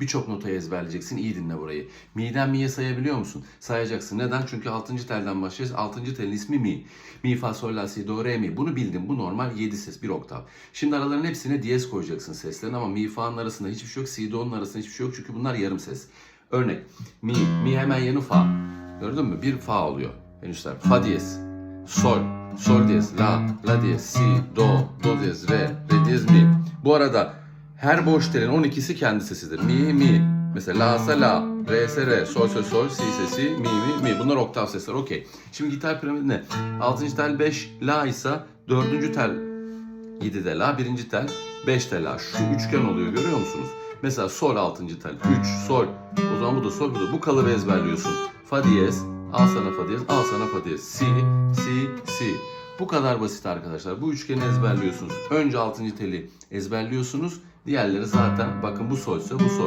Birçok notayı ezberleyeceksin. İyi dinle burayı. Mi'den mi'ye sayabiliyor musun? Sayacaksın. Neden? Çünkü 6. telden başlayacağız. 6. telin ismi mi. Mi, fa, sol, la, si, do, re, mi. Bunu bildim. Bu normal 7 ses. Bir oktav. Şimdi araların hepsine diyez koyacaksın seslerin ama mi, fa'nın arasında hiçbir şey yok. Si, do'nun arasında hiçbir şey yok. Çünkü bunlar yarım ses. Örnek. Mi, mi hemen yanı fa. Gördün mü? Bir fa oluyor. Henüzler. Fa diyez. Sol. Sol diyez. La. La diyez. Si. Do. Do diyez. Re. Re diyez. Mi. Bu arada her boş telin 12'si kendi sesidir. Mi, mi. Mesela la ise la, re ise re, sol ise sol, si ise si, mi mi mi. Bunlar oktav sesler. Okey. Şimdi gitar piramidi ne? 6. tel 5 la ise 4. tel 7 de la, 1. tel 5 de la. Şu üçgen oluyor görüyor musunuz? Mesela sol 6. tel 3 sol. O zaman bu da sol bu da. Bu kalıbı ezberliyorsun. Fa diyez, al sana fa diyez, al sana fa diyez. Si, si, si. Bu kadar basit arkadaşlar. Bu üçgeni ezberliyorsunuz. Önce 6. teli ezberliyorsunuz. Diğerleri zaten bakın bu solse bu sol.